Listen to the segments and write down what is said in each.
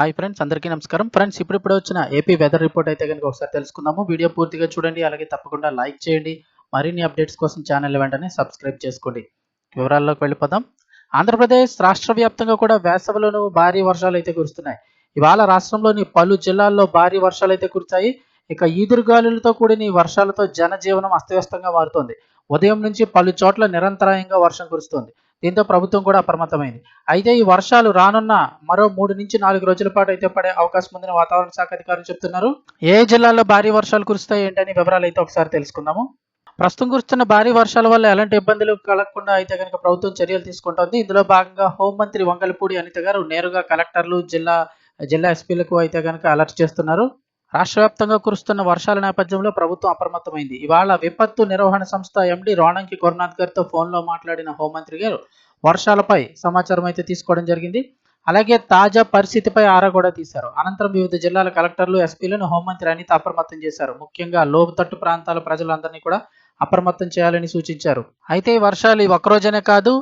Hi friends అందరికీ నమస్కారం. Friends ఇప్పుడిప్పుడు వచ్చిన ఏపీ వెదర్ రిపోర్ట్ అయితే కనుక ఒకసారి తెలుసుకుందాము. వీడియో పూర్తిగా చూడండి అలాగే తప్పకుండా లైక్ చేయండి. మరిన్ని అప్డేట్స్ కోసం ఛానల్ వెంటనే సబ్స్క్రైబ్ చేసుకోండి. వివరాల్లోకి వెళ్ళిపోదాం. ఆంధ్రప్రదేశ్ రాష్ట్ర వ్యాప్తంగా కూడా వేసవిలోనూ భారీ వర్షాలు అయితే కురుస్తున్నాయి. ఇవాళ రాష్ట్రంలోని పలు జిల్లాల్లో భారీ వర్షాలు అయితే కురిచాయి ఇక ఈదురుగాలులతో కూడిన ఈ వర్షాలతో జనజీవనం అస్తవ్యస్తంగా మారుతోంది. ఉదయం నుంచి పలు చోట్ల నిరంతరాయంగా వర్షం కురుస్తోంది. దీంతో ప్రభుత్వం కూడా అప్రమత్తమైంది. అయితే ఈ వర్షాలు రానున్న మరో మూడు నుంచి నాలుగు రోజుల పాటు అయితే పడే అవకాశం ఉందని వాతావరణ శాఖ అధికారులు చెప్తున్నారు. ఏ జిల్లాల్లో భారీ వర్షాలు కురుస్తాయి ఏంటని వివరాలు అయితే ఒకసారి తెలుసుకుందాము. ప్రస్తుతం కురుస్తున్న భారీ వర్షాల వల్ల ఎలాంటి ఇబ్బందులు కలగకుండా అయితే కనుక ప్రభుత్వం చర్యలు తీసుకుంటోంది. ఇందులో భాగంగా హోంమంత్రి వంగలపూడి అనిత గారు నేరుగా కలెక్టర్లు జిల్లా జిల్లా ఎస్పీలకు అయితే కనుక అలర్ట్ చేస్తున్నారు. రాష్ట్ర వ్యాప్తంగా కురుస్తున్న వర్షాల నేపథ్యంలో ప్రభుత్వం అప్రమత్తమైంది. ఇవాళ విపత్తు నిర్వహణ సంస్థ ఎండి రోణంకి గురునాథ్ గారితో ఫోన్లో మాట్లాడిన హోంమంత్రి గారు వర్షాలపై సమాచారం అయితే తీసుకోవడం జరిగింది. అలాగే తాజా పరిస్థితిపై ఆరా కూడా తీశారు. అనంతరం వివిధ జిల్లాల కలెక్టర్లు ఎస్పీలను హోంమంత్రి అనిత అప్రమత్తం చేశారు. ముఖ్యంగా లోపుతట్టు ప్రాంతాల ప్రజలందరినీ కూడా అప్రమత్తం చేయాలని సూచించారు. అయితే ఈ వర్షాలు ఈ ఒక్కరోజనే కాదు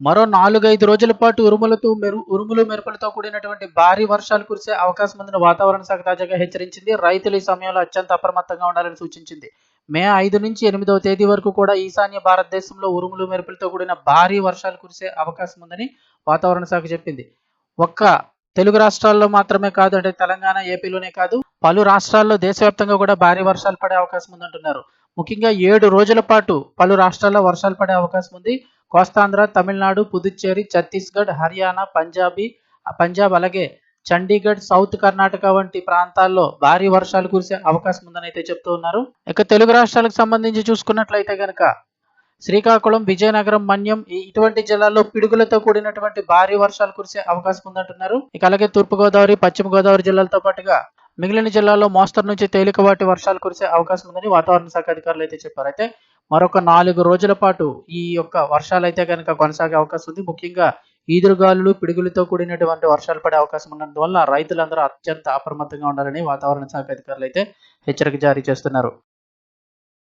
మరో నాలుగైదు రోజుల పాటు ఉరుములతో మెరు ఉరుములు మెరుపులతో కూడినటువంటి భారీ వర్షాలు కురిసే అవకాశం ఉందని వాతావరణ శాఖ తాజాగా హెచ్చరించింది. రైతులు ఈ సమయంలో అత్యంత అప్రమత్తంగా ఉండాలని సూచించింది. మే ఐదు నుంచి ఎనిమిదవ తేదీ వరకు కూడా ఈశాన్య భారతదేశంలో ఉరుములు మెరుపులతో కూడిన భారీ వర్షాలు కురిసే అవకాశం ఉందని వాతావరణ శాఖ చెప్పింది. ఒక్క తెలుగు రాష్ట్రాల్లో మాత్రమే కాదు అంటే తెలంగాణ ఏపీలోనే కాదు పలు రాష్ట్రాల్లో దేశవ్యాప్తంగా కూడా భారీ వర్షాలు పడే అవకాశం ఉందంటున్నారు. ముఖ్యంగా ఏడు రోజుల పాటు పలు రాష్ట్రాల్లో వర్షాలు పడే అవకాశం ఉంది. కోస్తాంధ్ర తమిళనాడు పుదుచ్చేరి ఛత్తీస్గఢ్ హర్యానా పంజాబీ పంజాబ్ అలాగే చండీగఢ్ సౌత్ కర్ణాటక వంటి ప్రాంతాల్లో భారీ వర్షాలు కురిసే అవకాశం ఉందని అయితే చెప్తూ ఉన్నారు. ఇక తెలుగు రాష్ట్రాలకు సంబంధించి చూసుకున్నట్లయితే కనుక శ్రీకాకుళం విజయనగరం మన్యం ఈ- ఇటువంటి జిల్లాల్లో పిడుగులతో కూడినటువంటి భారీ వర్షాలు కురిసే అవకాశం ఉందంటున్నారు. ఇక అలాగే తూర్పుగోదావరి పశ్చిమ గోదావరి జిల్లాలతో పాటుగా మిగిలిన జిల్లాల్లో మోస్తరు నుంచి తేలికపాటి వర్షాలు కురిసే అవకాశం ఉందని వాతావరణ శాఖ అధికారులు అయితే చెప్పారు. అయితే మరొక నాలుగు రోజుల పాటు ఈ యొక్క వర్షాలు అయితే కనుక కొనసాగే అవకాశం ఉంది. ముఖ్యంగా ఈదురుగాలులు పిడుగులతో కూడినటువంటి వర్షాలు పడే అవకాశం ఉన్నందువల్ల రైతులందరూ అత్యంత అప్రమత్తంగా ఉండాలని వాతావరణ శాఖ అధికారులు అయితే హెచ్చరిక జారీ చేస్తున్నారు.